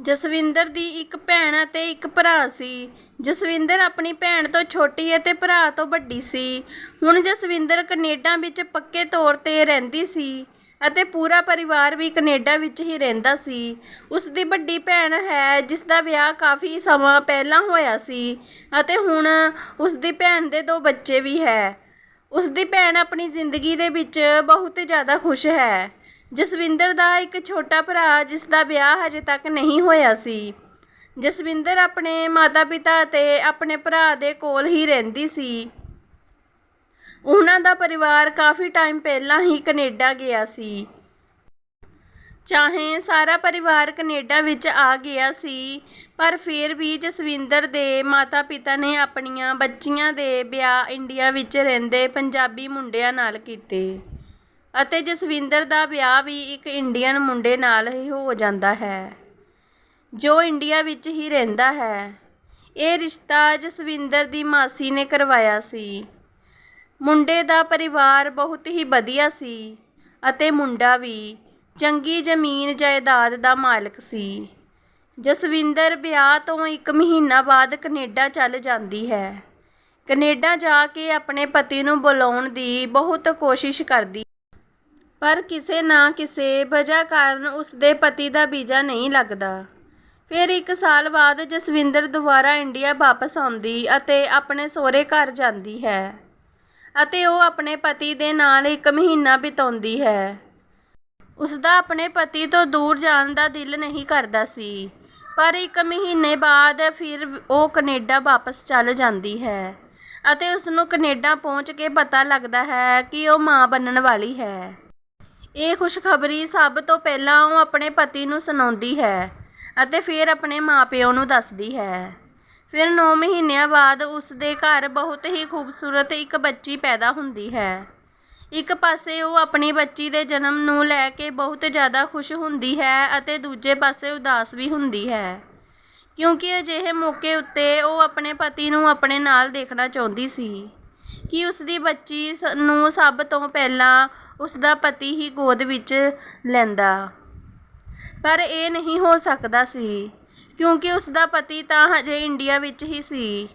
ਜਸਵਿੰਦਰ ਦੀ ਇੱਕ ਭੈਣ ਅਤੇ ਇੱਕ ਭਰਾ ਸੀ। ਜਸਵਿੰਦਰ ਆਪਣੀ ਭੈਣ ਤੋਂ ਛੋਟੀ ਅਤੇ ਭਰਾ ਤੋਂ ਵੱਡੀ ਸੀ। ਹੁਣ ਜਸਵਿੰਦਰ ਕਨੇਡਾ ਵਿੱਚ ਪੱਕੇ ਤੌਰ ਤੇ ਰਹਿੰਦੀ ਸੀ ਅਤੇ ਪੂਰਾ ਪਰਿਵਾਰ ਵੀ ਕਨੇਡਾ ਵਿੱਚ ਹੀ ਰਹਿੰਦਾ ਸੀ। ਉਸ ਦੀ ਵੱਡੀ ਭੈਣ ਹੈ, ਜਿਸ ਦਾ ਵਿਆਹ ਕਾਫੀ ਸਮਾਂ ਪਹਿਲਾਂ ਹੋਇਆ ਸੀ ਅਤੇ ਹੁਣ ਉਸ ਦੀ ਭੈਣ ਦੇ ਦੋ ਬੱਚੇ ਵੀ ਹੈ। ਉਸ ਦੀ ਭੈਣ ਆਪਣੀ ਜ਼ਿੰਦਗੀ ਦੇ ਵਿੱਚ ਬਹੁਤ ਜ਼ਿਆਦਾ ਖੁਸ਼ ਹੈ। ਜਸਵਿੰਦਰ ਦਾ ਇੱਕ ਛੋਟਾ ਭਰਾ ਜਿਸ ਦਾ ਵਿਆਹ ਹਜੇ ਤੱਕ ਨਹੀਂ ਹੋਇਆ ਸੀ। ਜਸਵਿੰਦਰ ਆਪਣੇ ਮਾਤਾ-ਪਿਤਾ ਅਤੇ ਆਪਣੇ ਭਰਾ ਦੇ ਕੋਲ ਹੀ ਰਹਿੰਦੀ ਸੀ। ਉਹਨਾਂ ਦਾ ਪਰਿਵਾਰ ਕਾਫੀ ਟਾਈਮ ਪਹਿਲਾਂ ਹੀ ਕੈਨੇਡਾ ਗਿਆ ਸੀ। ਚਾਹੇ ਸਾਰਾ ਪਰਿਵਾਰ ਕੈਨੇਡਾ ਵਿੱਚ ਆ ਗਿਆ ਸੀ, ਪਰ ਫਿਰ ਵੀ ਜਸਵਿੰਦਰ ਦੇ ਮਾਤਾ-ਪਿਤਾ ਨੇ ਆਪਣੀਆਂ ਬੱਚੀਆਂ ਦੇ ਵਿਆਹ ਇੰਡੀਆ ਵਿੱਚ ਰਹਿੰਦੇ ਪੰਜਾਬੀ ਮੁੰਡਿਆਂ ਨਾਲ ਕੀਤੇ। ਅਤੇ ਜਸਵਿੰਦਰ ਦਾ ਵਿਆਹ ਵੀ ਇੱਕ ਇੰਡੀਅਨ ਮੁੰਡੇ ਨਾਲ ਹੀ ਹੋ ਜਾਂਦਾ ਹੈ, ਜੋ ਇੰਡੀਆ ਵਿੱਚ ਹੀ ਰਹਿੰਦਾ ਹੈ। ਇਹ ਰਿਸ਼ਤਾ ਜਸਵਿੰਦਰ ਦੀ ਮਾਸੀ ਨੇ ਕਰਵਾਇਆ ਸੀ। ਮੁੰਡੇ ਦਾ ਪਰਿਵਾਰ ਬਹੁਤ ਹੀ ਵਧੀਆ ਸੀ ਅਤੇ ਮੁੰਡਾ ਵੀ ਚੰਗੀ ਜ਼ਮੀਨ ਜਾਇਦਾਦ ਦਾ ਮਾਲਕ ਸੀ। ਜਸਵਿੰਦਰ ਵਿਆਹ ਤੋਂ ਇੱਕ ਮਹੀਨਾ ਬਾਅਦ ਕੈਨੇਡਾ ਚੱਲ ਜਾਂਦੀ ਹੈ। ਕੈਨੇਡਾ ਜਾ ਕੇ ਆਪਣੇ ਪਤੀ ਨੂੰ ਬੁਲਾਉਣ ਦੀ ਬਹੁਤ ਕੋਸ਼ਿਸ਼ ਕਰਦੀ ਪਰ ਕਿਸੇ ਨਾ ਕਿਸੇ ਵਜ੍ਹਾ ਕਾਰਨ ਉਸ ਦੇ ਪਤੀ ਦਾ ਵੀਜ਼ਾ ਨਹੀਂ ਲੱਗਦਾ। ਫਿਰ ਇੱਕ ਸਾਲ ਬਾਅਦ ਜਸਵਿੰਦਰ ਦੁਬਾਰਾ ਇੰਡੀਆ ਵਾਪਸ ਆਉਂਦੀ ਅਤੇ ਆਪਣੇ ਸਹੁਰੇ ਘਰ ਜਾਂਦੀ ਹੈ ਅਤੇ ਉਹ ਆਪਣੇ ਪਤੀ ਦੇ ਨਾਲ ਇੱਕ ਮਹੀਨਾ ਬਿਤਾਉਂਦੀ ਹੈ। ਉਸ ਦਾ ਆਪਣੇ ਪਤੀ ਤੋਂ ਦੂਰ ਜਾਣ ਦਾ ਦਿਲ ਨਹੀਂ ਕਰਦਾ ਸੀ, ਪਰ ਇੱਕ ਮਹੀਨੇ ਬਾਅਦ ਫਿਰ ਉਹ ਕੈਨੇਡਾ ਵਾਪਸ ਚੱਲ ਜਾਂਦੀ ਹੈ ਅਤੇ ਉਸ ਨੂੰ ਕੈਨੇਡਾ ਪਹੁੰਚ ਕੇ ਪਤਾ ਲੱਗਦਾ ਹੈ ਕਿ ਉਹ ਮਾਂ ਬਣਨ ਵਾਲੀ ਹੈ। ਇਹ ਖੁਸ਼ਖਬਰੀ ਸਭ ਤੋਂ ਪਹਿਲਾਂ ਉਹ ਆਪਣੇ ਪਤੀ ਨੂੰ ਸੁਣਾਉਂਦੀ ਹੈ ਅਤੇ ਫਿਰ ਆਪਣੇ ਮਾਪਿਓ ਨੂੰ ਦੱਸਦੀ ਹੈ। ਫਿਰ 9 ਮਹੀਨਿਆਂ ਬਾਅਦ ਉਸ ਦੇ ਘਰ ਬਹੁਤ ਹੀ ਖੂਬਸੂਰਤ ਇੱਕ ਬੱਚੀ ਪੈਦਾ ਹੁੰਦੀ ਹੈ। ਇੱਕ ਪਾਸੇ ਉਹ ਆਪਣੀ ਬੱਚੀ ਦੇ ਜਨਮ ਨੂੰ ਲੈ ਕੇ ਬਹੁਤ ਜ਼ਿਆਦਾ ਖੁਸ਼ ਹੁੰਦੀ ਹੈ ਅਤੇ ਦੂਜੇ ਪਾਸੇ ਉਦਾਸ ਵੀ ਹੁੰਦੀ ਹੈ। ਕਿਉਂਕਿ ਅਜਿਹੇ ਮੌਕੇ ਉੱਤੇ ਉਹ ਆਪਣੇ ਪਤੀ ਨੂੰ ਆਪਣੇ ਨਾਲ ਦੇਖਣਾ ਚਾਹੁੰਦੀ ਸੀ ਕਿ ਉਸ ਦੀ ਬੱਚੀ ਸ- ਨੂੰ ਸਭ ਤੋਂ ਪਹਿਲਾਂ ਉਸ ਦਾ ਪਤੀ ਹੀ ਗੋਦ ਵਿੱਚ ਲੈਂਦਾ। ਪਰ ਇਹ ਨਹੀਂ ਹੋ ਸਕਦਾ ਸੀ, ਕਿਉਂਕਿ ਉਸ ਦਾ ਪਤੀ ਤਾਂ ਹਜੇ ਇੰਡੀਆ ਵਿੱਚ ਹੀ ਸੀ।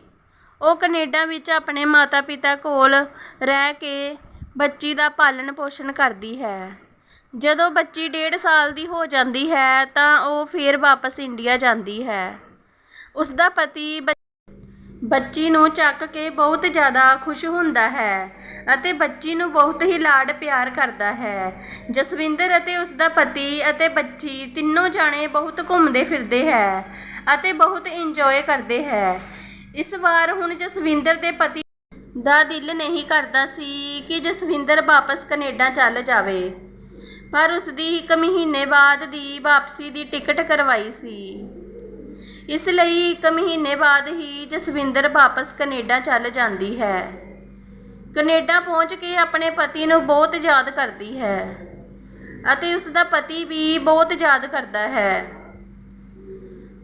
ਉਹ ਕੈਨੇਡਾ ਵਿੱਚ ਆਪਣੇ ਮਾਤਾ-ਪਿਤਾ ਕੋਲ ਰਹਿ ਕੇ ਬੱਚੀ ਦਾ ਪਾਲਣ ਪੋਸ਼ਣ ਕਰਦੀ ਹੈ। ਜਦੋਂ ਬੱਚੀ ਡੇਢ ਸਾਲ ਦੀ ਹੋ ਜਾਂਦੀ ਹੈ ਤਾਂ ਉਹ ਫਿਰ ਵਾਪਸ ਇੰਡੀਆ ਜਾਂਦੀ ਹੈ। ਉਸ ਦਾ ਪਤੀ ਬ- ਬੱਚੀ ਨੂੰ ਚੱਕ ਕੇ ਬਹੁਤ ਜ਼ਿਆਦਾ ਖੁਸ਼ ਹੁੰਦਾ ਹੈ ਅਤੇ ਬੱਚੀ ਨੂੰ ਬਹੁਤ ਹੀ ਲਾਡ ਪਿਆਰ ਕਰਦਾ ਹੈ। ਜਸਵਿੰਦਰ ਅਤੇ ਉਸ ਦਾ ਪਤੀ ਅਤੇ ਬੱਚੀ ਤਿੰਨੋਂ ਜਾਣੇ ਬਹੁਤ ਘੁੰਮਦੇ ਫਿਰਦੇ ਹੈ ਅਤੇ ਬਹੁਤ ਇੰਜੋਏ ਕਰਦੇ ਹੈ। ਇਸ ਵਾਰ ਹੁਣ ਜਸਵਿੰਦਰ ਦੇ ਪਤੀ ਦਾ ਦਿਲ ਨਹੀਂ ਕਰਦਾ ਸੀ ਕਿ ਜਸਵਿੰਦਰ ਵਾਪਸ ਕੈਨੇਡਾ ਚੱਲ ਜਾਵੇ। ਪਰ ਉਸ ਦੀ ਇੱਕ ਮਹੀਨੇ ਬਾਅਦ ਦੀ ਵਾਪਸੀ ਦੀ ਟਿਕਟ ਕਰਵਾਈ ਸੀ। ਇਸ ਲਈ ਇੱਕ ਮਹੀਨੇ ਬਾਅਦ ਹੀ ਜਸਵਿੰਦਰ ਵਾਪਸ ਕੈਨੇਡਾ ਚੱਲ ਜਾਂਦੀ ਹੈ। ਕੈਨੇਡਾ ਪਹੁੰਚ ਕੇ ਆਪਣੇ ਪਤੀ ਨੂੰ ਬਹੁਤ ਯਾਦ ਕਰਦੀ ਹੈ ਅਤੇ ਉਸ ਦਾ ਪਤੀ ਵੀ ਬਹੁਤ ਯਾਦ ਕਰਦਾ ਹੈ।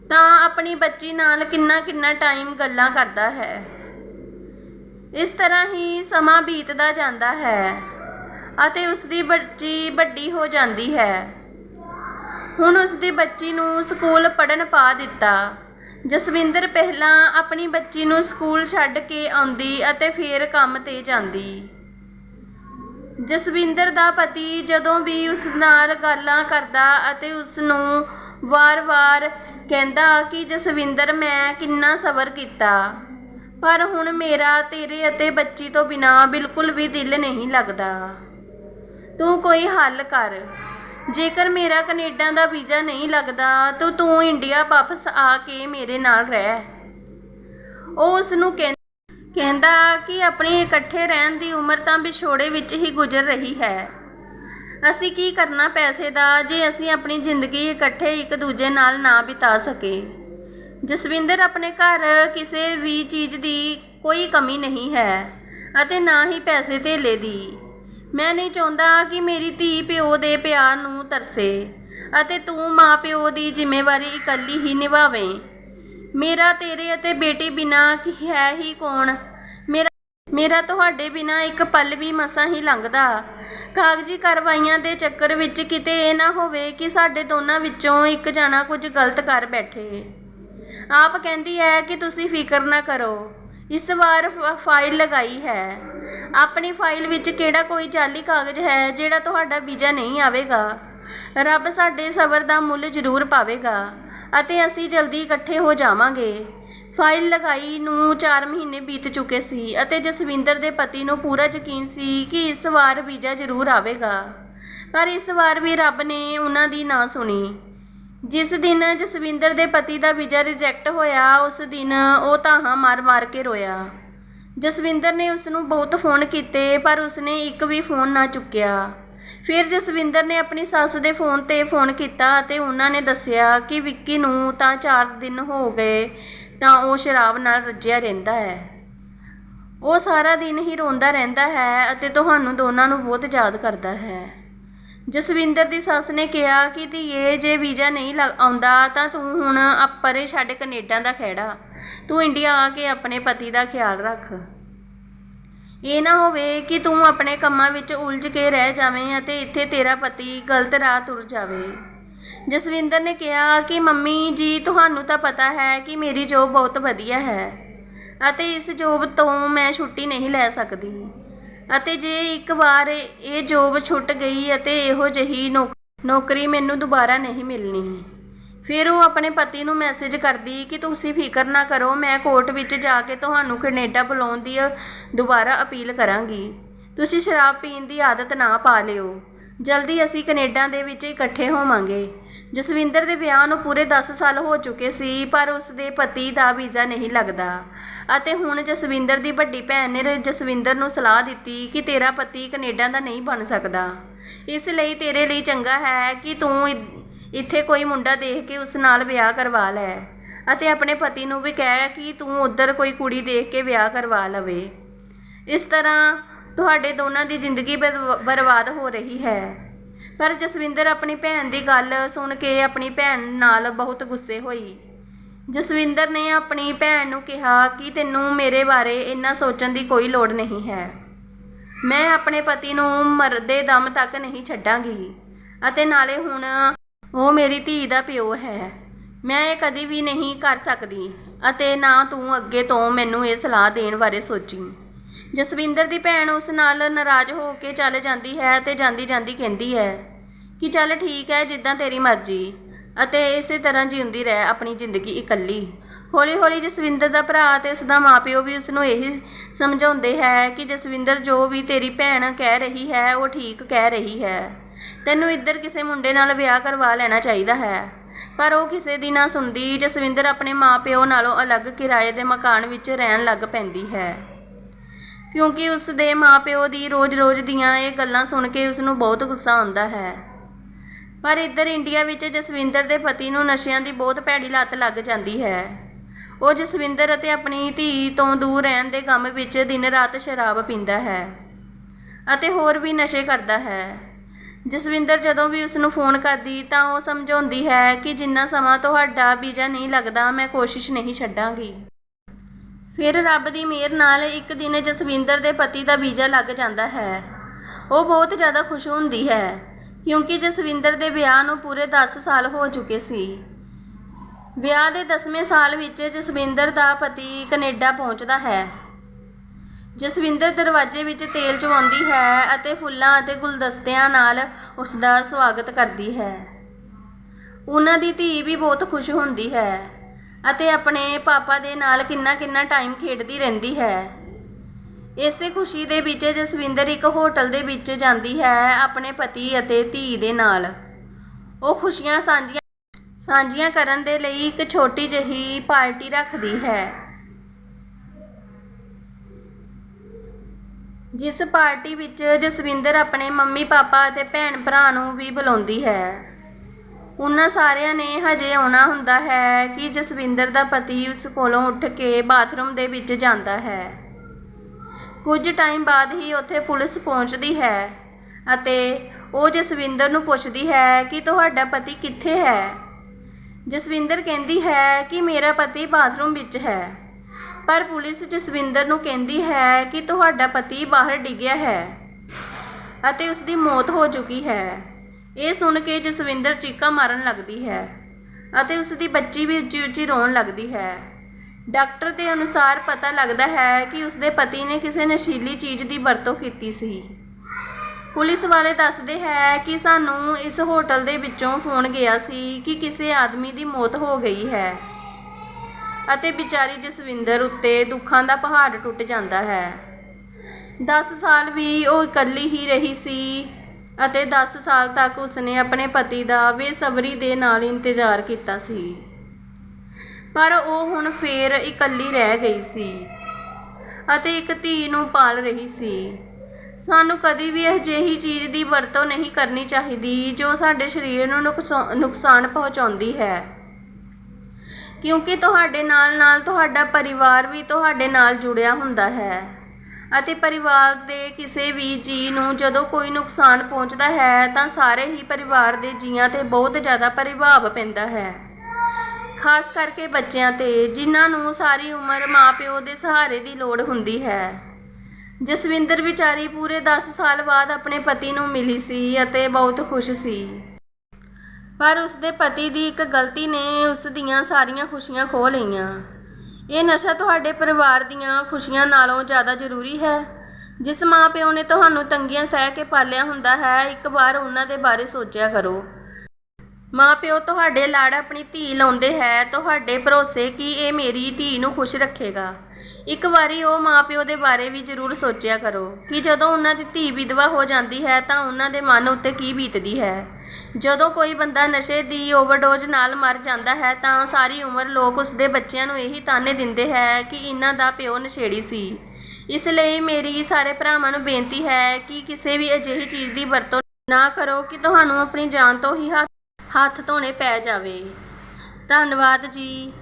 ਤਾਂ ਆਪਣੀ ਬੱਚੀ ਨਾਲ ਕਿੰਨਾ ਕਿੰਨਾ ਟਾਈਮ ਗੱਲਾਂ ਕਰਦਾ ਹੈ। ਇਸ ਤਰ੍ਹਾਂ ਹੀ ਸਮਾਂ ਬੀਤਦਾ ਜਾਂਦਾ ਹੈ ਅਤੇ ਉਸ ਦੀ ਬੱਚੀ ਵੱਡੀ ਹੋ ਜਾਂਦੀ ਹੈ। ਹੁਣ ਉਸ ਦੀ ਬੱਚੀ ਨੂੰ ਸਕੂਲ ਪੜਨ ਪਾ ਦਿੱਤਾ। ਜਸਵਿੰਦਰ ਪਹਿਲਾਂ ਆਪਣੀ ਬੱਚੀ ਨੂੰ ਸਕੂਲ ਛੱਡ ਕੇ ਆਉਂਦੀ ਅਤੇ ਫਿਰ ਕੰਮ ਤੇ ਜਾਂਦੀ। ਜਸਵਿੰਦਰ ਦਾ ਪਤੀ ਜਦੋਂ ਵੀ ਉਸ ਨਾਲ ਗੱਲਾਂ ਕਰਦਾ ਅਤੇ ਉਸ ਨੂੰ ਵਾਰ-ਵਾਰ ਕਹਿੰਦਾ ਕਿ, ਜਸਵਿੰਦਰ, ਮੈਂ ਕਿੰਨਾ ਸਬਰ ਕੀਤਾ, ਪਰ ਹੁਣ ਮੇਰਾ ਤੇਰੇ ਅਤੇ ਬੱਚੀ ਤੋਂ ਬਿਨਾ ਬਿਲਕੁਲ ਵੀ ਦਿਲ ਨਹੀਂ ਲੱਗਦਾ। ਤੂੰ ਕੋਈ ਹੱਲ ਕਰ। ਜੇਕਰ ਮੇਰਾ ਕੈਨੇਡਾ ਦਾ ਵੀਜ਼ਾ ਨਹੀਂ ਲੱਗਦਾ, ਤਾਂ ਤੂੰ ਇੰਡੀਆ ਵਾਪਸ ਆ ਕੇ ਮੇਰੇ ਨਾਲ ਰਹਿ। ਉਹ ਉਸ ਨੂੰ ਕਹਿੰ- ਕਹਿੰਦਾ ਕਿ ਆਪਣੀ ਇਕੱਠੇ ਰਹਿਣ ਦੀ ਉਮਰ ਤਾਂ ਵਿਛੋੜੇ ਵਿੱਚ ਹੀ ਗੁਜ਼ਰ ਰਹੀ ਹੈ। ਅਸੀਂ ਕੀ ਕਰਨਾ ਪੈਸੇ ਦਾ, ਜੇ ਅਸੀਂ ਆਪਣੀ ਜ਼ਿੰਦਗੀ ਇਕੱਠੇ ਇੱਕ ਦੂਜੇ ਨਾਲ ਨਾ ਬਿਤਾ ਸਕੇ? ਜਸਵਿੰਦਰ ਆਪਣੇ ਘਰ ਕਿਸੇ ਵੀ ਚੀਜ਼ ਦੀ ਕੋਈ ਕਮੀ ਨਹੀਂ ਹੈ, ਅਤੇ ਨਾ ਹੀ ਪੈਸੇ ਧੇਲੇ ਦੀ। ਮੈਂ ਨਹੀਂ ਚਾਹੁੰਦਾ ਕਿ ਮੇਰੀ ਧੀ ਪਿਓ ਦੇ ਪਿਆਰ ਨੂੰ ਤਰਸੇ ਅਤੇ ਤੂੰ ਮਾਂ ਪਿਓ ਦੀ ਜ਼ਿੰਮੇਵਾਰੀ ਇਕੱਲੀ ਹੀ ਨਿਭਾਵੇਂ। ਮੇਰਾ ਤੇਰੇ ਅਤੇ ਬੇਟੀ ਬਿਨਾ ਕੀ ਹੈ ਹੀ ਕੌਣ? ਮੇਰਾ ਮੇਰਾ ਤੁਹਾਡੇ ਬਿਨਾ ਇੱਕ ਪਲ ਵੀ ਮਸਾਂ ਹੀ ਲੰਘਦਾ। ਕਾਗਜ਼ੀ ਕਾਰਵਾਈਆਂ ਦੇ ਚੱਕਰ ਵਿੱਚ ਕਿਤੇ ਇਹ ਨਾ ਹੋਵੇ ਕਿ ਸਾਡੇ ਦੋਨਾਂ ਵਿੱਚੋਂ ਇੱਕ ਜਾਣਾ ਕੁਝ ਗਲਤ ਕਰ ਬੈਠੇ। ਆਪ ਕਹਿੰਦੀ ਹੈ ਕਿ ਤੁਸੀਂ ਫਿਕਰ ਨਾ ਕਰੋ। ਇਸ ਵਾਰ ਫਾਈਲ ਲਗਾਈ ਹੈ। ਆਪਣੀ ਫਾਈਲ ਵਿੱਚ ਕਿਹੜਾ ਕੋਈ ਜਾਲੀ ਕਾਗਜ਼ ਹੈ ਜਿਹੜਾ ਤੁਹਾਡਾ ਵੀਜ਼ਾ ਨਹੀਂ ਆਵੇਗਾ? ਰੱਬ ਸਾਡੇ ਸਬਰ ਦਾ ਮੁੱਲ ਜ਼ਰੂਰ ਪਾਵੇਗਾ ਅਤੇ ਅਸੀਂ ਜਲਦੀ ਇਕੱਠੇ ਹੋ ਜਾਵਾਂਗੇ। ਫਾਈਲ ਲਗਾਈ ਨੂੰ 4 ਮਹੀਨੇ ਬੀਤ ਚੁੱਕੇ ਸੀ ਅਤੇ ਜਸਵਿੰਦਰ ਦੇ ਪਤੀ ਨੂੰ ਪੂਰਾ ਯਕੀਨ ਸੀ ਕਿ ਇਸ ਵਾਰ ਵੀਜ਼ਾ ਜ਼ਰੂਰ ਆਵੇਗਾ। ਪਰ ਇਸ ਵਾਰ ਵੀ ਰੱਬ ਨੇ ਉਹਨਾਂ ਦੀ ਨਾ ਸੁਣੀ। ਜਿਸ ਦਿਨ ਜਸਵਿੰਦਰ ਦੇ ਪਤੀ ਦਾ ਵੀਜ਼ਾ ਰਿਜੈਕਟ ਹੋਇਆ, ਉਸ ਦਿਨ ਉਹ ਤਾਹਾਂ ਮਾਰ-ਮਾਰ ਕੇ ਰੋਇਆ। ਜਸਵਿੰਦਰ ਨੇ ਉਸ ਨੂੰ ਬਹੁਤ ਫੋਨ ਕੀਤੇ, ਪਰ ਉਸਨੇ ਇੱਕ ਵੀ ਫੋਨ ਨਾ ਚੁੱਕਿਆ। ਫਿਰ ਜਸਵਿੰਦਰ ਨੇ ਆਪਣੀ ਸੱਸ ਦੇ ਫੋਨ ਤੇ ਫੋਨ ਕੀਤਾ ਅਤੇ ਉਹਨਾਂ ਨੇ ਦੱਸਿਆ ਕਿ ਵਿੱਕੀ ਨੂੰ ਤਾਂ 4 ਦਿਨ ਹੋ ਗਏ, ਤਾਂ ਉਹ ਸ਼ਰਾਬ ਨਾਲ ਰੱਜਿਆ ਰਹਿੰਦਾ ਹੈ। ਉਹ ਸਾਰਾ ਦਿਨ ਹੀ ਰੋਂਦਾ ਰਹਿੰਦਾ ਹੈ ਅਤੇ ਤੁਹਾਨੂੰ ਦੋਨਾਂ ਨੂੰ ਬਹੁਤ ਯਾਦ ਕਰਦਾ ਹੈ। ਜਸਵਿੰਦਰ ਦੀ ਸੱਸ ਨੇ ਕਿਹਾ ਕਿ ਧੀਏ, ਜੇ ਵੀਜ਼ਾ ਨਹੀਂ ਲੱਗ- ਆਉਂਦਾ ਤਾਂ ਤੂੰ ਹੁਣ ਆਪਰੇ ਛੱਡ ਕੈਨੇਡਾ ਦਾ ਖਹਿੜਾ। ਤੂੰ ਇੰਡੀਆ ਆ ਕੇ ਆਪਣੇ ਪਤੀ ਦਾ ਖਿਆਲ ਰੱਖ। ਇਹ ਨਾ ਹੋਵੇ ਕਿ ਤੂੰ ਆਪਣੇ ਕੰਮਾਂ ਵਿੱਚ ਉਲਝ ਕੇ ਰਹਿ ਜਾਵੇਂ ਅਤੇ ਇੱਥੇ ਤੇਰਾ ਪਤੀ ਗਲਤ ਰਾਹ ਤੁਰ ਜਾਵੇ। ਜਸਵਿੰਦਰ ਨੇ ਕਿਹਾ ਕਿ, ਮੰਮੀ ਜੀ, ਤੁਹਾਨੂੰ ਤਾਂ ਪਤਾ ਹੈ ਕਿ ਮੇਰੀ ਜੋਬ ਬਹੁਤ ਵਧੀਆ ਹੈ ਅਤੇ ਇਸ ਜੋਬ ਤੋਂ ਮੈਂ ਛੁੱਟੀ ਨਹੀਂ ਲੈ ਸਕਦੀ। ਅਤੇ ਜੇ ਇੱਕ ਵਾਰ ਇਹ ਜੋਬ ਛੁੱਟ ਗਈ ਅਤੇ ਇਹੋ ਜਿਹੀ ਨੌਕ- ਨੌਕਰੀ ਮੈਨੂੰ ਦੁਬਾਰਾ ਨਹੀਂ ਮਿਲਣੀ। ਫਿਰ ਉਹ ਆਪਣੇ ਪਤੀ ਨੂੰ ਮੈਸੇਜ ਕਰਦੀ ਕਿ ਤੁਸੀਂ ਫਿਕਰ ਨਾ ਕਰੋ, ਮੈਂ ਕੋਰਟ ਵਿੱਚ ਜਾ ਕੇ ਤੁਹਾਨੂੰ ਕੈਨੇਡਾ ਬੁਲਾਉਣ ਦੀ ਦੁਬਾਰਾ ਅਪੀਲ ਕਰਾਂਗੀ। ਤੁਸੀਂ ਸ਼ਰਾਬ ਪੀਣ ਦੀ ਆਦਤ ਨਾ ਪਾ ਲਿਓ। ਜਲਦੀ ਅਸੀਂ ਕੈਨੇਡਾ ਦੇ ਵਿੱਚ ਇਕੱਠੇ ਹੋਵਾਂਗੇ। ਜਸਵਿੰਦਰ ਦੇ ਵਿਆਹ ਨੂੰ ਪੂਰੇ 10 ਸਾਲ ਹੋ ਚੁੱਕੇ ਸੀ, ਪਰ ਉਸ ਦੇ ਪਤੀ ਦਾ ਵੀਜ਼ਾ ਨਹੀਂ ਲੱਗਦਾ। ਅਤੇ ਹੁਣ ਜਸਵਿੰਦਰ ਦੀ ਵੱਡੀ ਭੈਣ ਨੇ ਰ- ਜਸਵਿੰਦਰ ਨੂੰ ਸਲਾਹ ਦਿੱਤੀ ਕਿ ਤੇਰਾ ਪਤੀ ਕੈਨੇਡਾ ਦਾ ਨਹੀਂ ਬਣ ਸਕਦਾ। ਇਸ ਲਈ ਤੇਰੇ ਲਈ ਚੰਗਾ ਹੈ ਕਿ ਤੂੰ ਇੱਥੇ ਕੋਈ ਮੁੰਡਾ ਦੇਖ ਕੇ ਉਸ ਨਾਲ ਵਿਆਹ ਕਰਵਾ ਲੈ। ਅਤੇ ਆਪਣੇ ਪਤੀ ਨੂੰ ਵੀ ਕਹਿ ਕਿ ਤੂੰ ਉੱਧਰ ਕੋਈ ਕੁੜੀ ਦੇਖ ਕੇ ਵਿਆਹ ਕਰਵਾ ਲਵੇ। ਇਸ ਤਰ੍ਹਾਂ ਤੁਹਾਡੇ ਦੋਨਾਂ ਦੀ ਜ਼ਿੰਦਗੀ ਬਰਬ- ਬਰਬਾਦ ਹੋ ਰਹੀ ਹੈ। ਪਰ ਜਸਵਿੰਦਰ ਆਪਣੀ ਭੈਣ ਦੀ ਗੱਲ ਸੁਣ ਕੇ ਆਪਣੀ ਭੈਣ ਨਾਲ ਬਹੁਤ ਗੁੱਸੇ ਹੋਈ। ਜਸਵਿੰਦਰ ਨੇ ਆਪਣੀ ਭੈਣ ਨੂੰ ਕਿਹਾ ਕਿ ਤੈਨੂੰ ਮੇਰੇ ਬਾਰੇ ਇੰਨਾ ਸੋਚਣ ਦੀ ਕੋਈ ਲੋੜ ਨਹੀਂ ਹੈ। ਮੈਂ ਆਪਣੇ ਪਤੀ ਨੂੰ ਮਰਦੇ ਦਮ ਤੱਕ ਨਹੀਂ ਛੱਡਾਂਗੀ ਅਤੇ ਨਾਲੇ ਹੁਣ ਉਹ ਮੇਰੀ ਧੀ ਦਾ ਪਿਓ ਹੈ। ਮੈਂ ਇਹ ਕਦੀ ਵੀ ਨਹੀਂ ਕਰ ਸਕਦੀ ਅਤੇ ਨਾ ਤੂੰ ਅੱਗੇ ਤੋਂ ਮੈਨੂੰ ਇਹ ਸਲਾਹ ਦੇਣ ਬਾਰੇ ਸੋਚੀ। ਜਸਵਿੰਦਰ ਦੀ ਭੈਣ ਉਸ ਨਾਲ ਨਾਰਾਜ਼ ਹੋ ਕੇ ਚੱਲ ਜਾਂਦੀ ਹੈ ਤੇ ਜਾਂਦੀ ਜਾਂਦੀ ਕਹਿੰਦੀ ਹੈ ਕਿ ਚੱਲ ਠੀਕ ਹੈ ਜਿੱਦਾਂ ਤੇਰੀ ਮਰਜ਼ੀ ਅਤੇ ਇਸੇ ਤਰ੍ਹਾਂ ਜਿਉਂਦੀ ਰਹਿ ਆਪਣੀ ਜ਼ਿੰਦਗੀ ਇਕੱਲੀ। ਹੌਲੀ ਹੌਲੀ ਜਸਵਿੰਦਰ ਦਾ ਭਰਾ ਤੇ ਉਸ ਦਾ ਮਾਪਿਓ ਵੀ ਉਸ ਨੂੰ ਇਹੀ ਸਮਝਾਉਂਦੇ ਹੈ ਕਿ ਜਸਵਿੰਦਰ ਜੋ ਵੀ ਤੇਰੀ ਭੈਣ ਕਹਿ ਰਹੀ ਹੈ ਉਹ ਠੀਕ ਕਹਿ ਰਹੀ ਹੈ। ਤੈਨੂੰ ਇੱਧਰ ਕਿਸੇ ਮੁੰਡੇ ਨਾਲ ਵਿਆਹ ਕਰਵਾ ਲੈਣਾ ਚਾਹੀਦਾ ਹੈ। ਪਰ ਉਹ ਕਿਸੇ ਦੀ ਨਾ ਸੁਣਦੀ। ਜਸਵਿੰਦਰ ਆਪਣੇ ਮਾਪਿਓ ਨਾਲੋਂ ਅਲੱਗ ਕਿਰਾਏ ਦੇ ਮਕਾਨ ਵਿੱਚ ਰਹਿਣ ਲੱਗ ਪੈਂਦੀ ਹੈ। ਕਿਉਂਕਿ ਉਸ ਦੇ ਮਾਪਿਓ ਦੀ ਰੋਜ਼-ਰੋਜ਼ ਦੀਆਂ ਇਹ ਗੱਲਾਂ ਸੁਣ ਕੇ ਉਸ ਨੂੰ ਬਹੁਤ ਗੁੱਸਾ ਆਉਂਦਾ ਹੈ। ਪਰ ਇੱਧਰ ਇੰਡੀਆ ਵਿੱਚ ਜਸਵਿੰਦਰ ਦੇ ਪਤੀ ਨੂੰ ਨਸ਼ਿਆਂ ਦੀ ਬਹੁਤ ਭੈੜੀ ਲੱਤ ਲੱਗ ਜਾਂਦੀ ਹੈ। ਉਹ ਜਸਵਿੰਦਰ ਅਤੇ ਆਪਣੀ ਧੀ ਤੋਂ ਦੂਰ ਰਹਿਣ ਦੇ ਗਮ ਵਿੱਚ ਦਿਨ ਰਾਤ ਸ਼ਰਾਬ ਪੀਂਦਾ ਹੈ ਅਤੇ ਹੋਰ ਵੀ ਨਸ਼ੇ ਕਰਦਾ ਹੈ। ਜਸਵਿੰਦਰ ਜਦੋਂ ਵੀ ਉਸ ਨੂੰ ਫੋਨ ਕਰਦੀ ਤਾਂ ਉਹ ਸਮਝਾਉਂਦੀ ਹੈ ਕਿ ਜਿੰਨਾ ਸਮਾਂ ਤੁਹਾਡਾ ਵੀਜ਼ਾ ਨਹੀਂ ਲੱਗਦਾ, ਮੈਂ ਕੋਸ਼ਿਸ਼ ਨਹੀਂ ਛੱਡਾਂਗੀ। ਫਿਰ ਰੱਬ ਦੀ ਮਿਹਰ ਨਾਲ ਇੱਕ ਦਿਨ ਜਸਵਿੰਦਰ ਦੇ ਪਤੀ ਦਾ ਵੀਜ਼ਾ ਲੱਗ ਜਾਂਦਾ ਹੈ। ਉਹ ਬਹੁਤ ਜ਼ਿਆਦਾ ਖੁਸ਼ ਹੁੰਦੀ ਹੈ, ਕਿਉਂਕਿ ਜਸਵਿੰਦਰ ਦੇ ਵਿਆਹ ਨੂੰ ਪੂਰੇ 10 ਸਾਲ ਹੋ ਚੁੱਕੇ ਸੀ। ਵਿਆਹ ਦੇ 10ਵੇਂ ਸਾਲ ਵਿੱਚ ਜਸਵਿੰਦਰ ਦਾ ਪਤੀ ਕੈਨੇਡਾ ਪਹੁੰਚਦਾ ਹੈ। ਜਸਵਿੰਦਰ ਦਰਵਾਜ਼ੇ ਵਿੱਚ ਤੇਲ ਚਵਾਉਂਦੀ ਹੈ ਅਤੇ ਫੁੱਲਾਂ ਅਤੇ ਗੁਲਦਸਤਿਆਂ ਨਾਲ ਉਸ ਦਾ ਸਵਾਗਤ ਕਰਦੀ ਹੈ। ਉਹਨਾਂ ਦੀ ਧੀ ਵੀ ਬਹੁਤ ਖੁਸ਼ ਹੁੰਦੀ ਹੈ। ਅਤੇ ਆਪਣੇ ਪਾਪਾ ਦੇ ਨਾਲ ਕਿੰਨਾ ਕਿੰਨਾ ਟਾਈਮ ਖੇਡਦੀ ਰਹਿੰਦੀ ਹੈ। ਇਸੇ ਖੁਸ਼ੀ ਦੇ ਵਿੱਚ ਜਸਵਿੰਦਰ ਇੱਕ ਹੋਟਲ ਦੇ ਵਿੱਚ ਜਾਂਦੀ ਹੈ ਆਪਣੇ ਪਤੀ ਅਤੇ ਧੀ ਦੇ ਨਾਲ। ਉਹ ਖੁਸ਼ੀਆਂ ਸਾਂਝੀਆਂ ਸਾਂਝੀਆਂ ਕਰਨ ਦੇ ਲਈ ਇੱਕ ਛੋਟੀ ਜਿਹੀ ਪਾਰਟੀ ਰੱਖਦੀ ਹੈ। ਜਿਸ ਪਾਰਟੀ ਵਿੱਚ ਜਸਵਿੰਦਰ ਆਪਣੇ ਮੰਮੀ ਪਾਪਾ ਅਤੇ ਭੈਣ ਭਰਾ ਨੂੰ ਵੀ ਬੁਲਾਉਂਦੀ ਹੈ। ਉਹਨਾਂ ਸਾਰਿਆਂ ਨੇ ਹਜੇ ਆਉਣਾ ਹੁੰਦਾ ਹੈ ਕਿ ਜਸਵਿੰਦਰ ਦਾ ਪਤੀ ਉਸ ਕੋਲੋਂ ਉੱਠ ਕੇ ਬਾਥਰੂਮ ਦੇ ਵਿੱਚ ਜਾਂਦਾ ਹੈ। ਕੁਝ ਟਾਈਮ ਬਾਅਦ ਹੀ ਉੱਥੇ ਪੁਲਿਸ ਪਹੁੰਚਦੀ ਹੈ ਅਤੇ ਉਹ ਜਸਵਿੰਦਰ ਨੂੰ ਪੁੱਛਦੀ ਹੈ ਕਿ ਤੁਹਾਡਾ ਪਤੀ ਕਿੱਥੇ ਹੈ? ਜਸਵਿੰਦਰ ਕਹਿੰਦੀ ਹੈ ਕਿ ਮੇਰਾ ਪਤੀ ਬਾਥਰੂਮ ਵਿੱਚ ਹੈ। ਪਰ ਪੁਲਿਸ ਜਸਵਿੰਦਰ ਨੂੰ ਕਹਿੰਦੀ ਹੈ ਕਿ ਤੁਹਾਡਾ ਪਤੀ ਬਾਹਰ ਡਿੱਗਿਆ ਹੈ ਅਤੇ ਉਸ ਦੀ ਮੌਤ ਹੋ ਚੁੱਕੀ ਹੈ। ਇਹ ਸੁਣ ਕੇ ਜਸਵਿੰਦਰ ਚੀਕਾਂ ਮਾਰਨ ਲੱਗਦੀ ਹੈ ਅਤੇ ਉਸ ਦੀ ਬੱਚੀ ਵੀ ਉੱਚੀ ਉੱਚੀ ਰੋਣ ਲੱਗਦੀ ਹੈ। ਡਾਕਟਰ ਦੇ ਅਨੁਸਾਰ ਪਤਾ ਲੱਗਦਾ ਹੈ ਕਿ ਉਸ ਦੇ ਪਤੀ ਨੇ ਕਿਸੇ ਨਸ਼ੀਲੀ ਚੀਜ਼ ਦੀ ਵਰਤੋਂ ਕੀਤੀ ਸੀ। ਪੁਲਿਸ ਵਾਲੇ ਦੱਸਦੇ ਹੈ ਕਿ ਸਾਨੂੰ ਇਸ ਹੋਟਲ ਦੇ ਵਿੱਚੋਂ ਫੋਨ ਗਿਆ ਸੀ ਕਿ ਕਿਸੇ ਆਦਮੀ ਦੀ ਮੌਤ ਹੋ ਗਈ ਹੈ ਅਤੇ ਵਿਚਾਰੀ ਜਸਵਿੰਦਰ ਉੱਤੇ ਦੁੱਖਾਂ ਦਾ ਪਹਾੜ ਟੁੱਟ ਜਾਂਦਾ ਹੈ। 10 ਸਾਲ ਵੀ ਉਹ ਇਕੱਲੀ ਹੀ ਰਹੀ ਸੀ। ਅਤੇ 10 ਸਾਲ ਤੱਕ ਉਸਨੇ ਆਪਣੇ ਪਤੀ ਦਾ ਬੇਸਬਰੀ ਦੇ ਨਾਲ ਇੰਤਜ਼ਾਰ ਕੀਤਾ ਸੀ। ਪਰ ਉਹ ਹੁਣ ਫੇਰ ਇਕੱਲੀ ਰਹਿ ਗਈ ਸੀ ਅਤੇ ਇੱਕ ਧੀ ਨੂੰ ਪਾਲ ਰਹੀ ਸੀ। ਸਾਨੂੰ ਕਦੀ ਵੀ ਅਜਿਹੀ ਚੀਜ਼ ਦੀ ਵਰਤੋਂ ਨਹੀਂ ਕਰਨੀ ਚਾਹੀਦੀ ਜੋ ਸਾਡੇ ਸਰੀਰ ਨੂੰ ਨੁਕਸਾ- ਨੁਕਸਾਨ ਪਹੁੰਚਾਉਂਦੀ ਹੈ। ਕਿਉਂਕਿ ਤੁਹਾਡੇ ਨਾਲ ਨਾਲ ਤੁਹਾਡਾ ਪਰਿਵਾਰ ਵੀ ਤੁਹਾਡੇ ਨਾਲ ਜੁੜਿਆ ਹੁੰਦਾ ਹੈ। ਅਤੇ ਪਰਿਵਾਰ ਦੇ ਕਿਸੇ ਵੀ ਜੀਅ ਨੂੰ ਜਦੋਂ ਕੋਈ ਨੁਕਸਾਨ ਪਹੁੰਚਦਾ ਹੈ, ਤਾਂ ਸਾਰੇ ਹੀ ਪਰਿਵਾਰ ਦੇ ਜੀਆਂ ਤੇ ਬਹੁਤ ਜ਼ਿਆਦਾ ਪ੍ਰਭਾਵ ਪੈਂਦਾ ਹੈ। ਖਾਸ ਕਰਕੇ ਬੱਚਿਆਂ ਤੇ, ਜਿਨ੍ਹਾਂ ਨੂੰ ਸਾਰੀ ਉਮਰ ਮਾਪਿਓ ਦੇ ਸਹਾਰੇ ਦੀ ਲੋੜ ਹੁੰਦੀ ਹੈ। ਜਸਵਿੰਦਰ ਵਿਚਾਰੀ ਪੂਰੇ 10 ਸਾਲ ਬਾਅਦ ਆਪਣੇ ਪਤੀ ਨੂੰ ਮਿਲੀ ਸੀ ਅਤੇ ਬਹੁਤ ਖੁਸ਼ ਸੀ। ਪਰ ਉਸ ਦੇ ਪਤੀ ਦੀ ਇੱਕ ਗਲਤੀ ਨੇ ਉਸ ਦੀਆਂ ਸਾਰੀਆਂ ਖੁਸ਼ੀਆਂ ਖੋਹ ਲਈਆਂ। ਇਹ ਨਸ਼ਾ ਤੁਹਾਡੇ ਪਰਿਵਾਰ ਦੀਆਂ ਖੁਸ਼ੀਆਂ ਨਾਲੋਂ ਜ਼ਿਆਦਾ ਜ਼ਰੂਰੀ ਹੈ। ਜਿਸ ਮਾਂ ਪਿਓ ਨੇ ਤੁਹਾਨੂੰ ਤੰਗੀਆਂ ਸਹਿ ਕੇ ਪਾਲਿਆ ਹੁੰਦਾ ਹੈ, ਇੱਕ ਵਾਰ ਉਹਨਾਂ ਦੇ ਬਾਰੇ ਸੋਚਿਆ ਕਰੋ। ਮਾਂ ਪਿਓ ਤੁਹਾਡੇ ਲਾੜ ਆਪਣੀ ਧੀ ਲਾਉਂਦੇ ਹੈ, ਤੁਹਾਡੇ ਭਰੋਸੇ ਕਿ ਇਹ ਮੇਰੀ ਧੀ ਨੂੰ ਖੁਸ਼ ਰੱਖੇਗਾ। ਇੱਕ ਵਾਰੀ ਉਹ ਮਾਂ ਪਿਓ ਦੇ ਬਾਰੇ ਵੀ ਜ਼ਰੂਰ ਸੋਚਿਆ ਕਰੋ ਕਿ ਜਦੋਂ ਉਹਨਾਂ ਦੀ ਧੀ ਵਿਧਵਾ ਹੋ ਜਾਂਦੀ ਹੈ ਤਾਂ ਉਹਨਾਂ ਦੇ ਮਨ ਉੱਤੇ ਕੀ ਬੀਤਦੀ ਹੈ। ਜਦੋਂ ਕੋਈ ਬੰਦਾ ਨਸ਼ੇ ਦੀ ਓਵਰਡੋਜ਼ ਨਾਲ ਮਰ ਜਾਂਦਾ ਹੈ, ਤਾਂ ਸਾਰੀ ਉਮਰ ਲੋਕ ਉਸ ਦੇ ਬੱਚਿਆਂ ਨੂੰ ਇਹੀ ਤਾਨੇ ਦਿੰਦੇ ਹੈ ਕਿ ਇਹਨਾਂ ਦਾ ਪਿਓ ਨਸ਼ੇੜੀ ਸੀ। ਇਸ ਲਈ ਮੇਰੀ ਸਾਰੇ ਭਰਾਵਾਂ ਨੂੰ ਬੇਨਤੀ ਹੈ ਕਿ ਕਿਸੇ ਵੀ ਅਜਿਹੀ ਚੀਜ਼ ਦੀ ਵਰਤੋਂ ਨਾ ਕਰੋ ਕਿ ਤੁਹਾਨੂੰ ਆਪਣੀ ਜਾਨ ਤੋਂ ਹੀ ਹੱਥ ਹੱਥ ਧੋਣੇ ਪੈ ਜਾਵੇ। ਧੰਨਵਾਦ ਜੀ।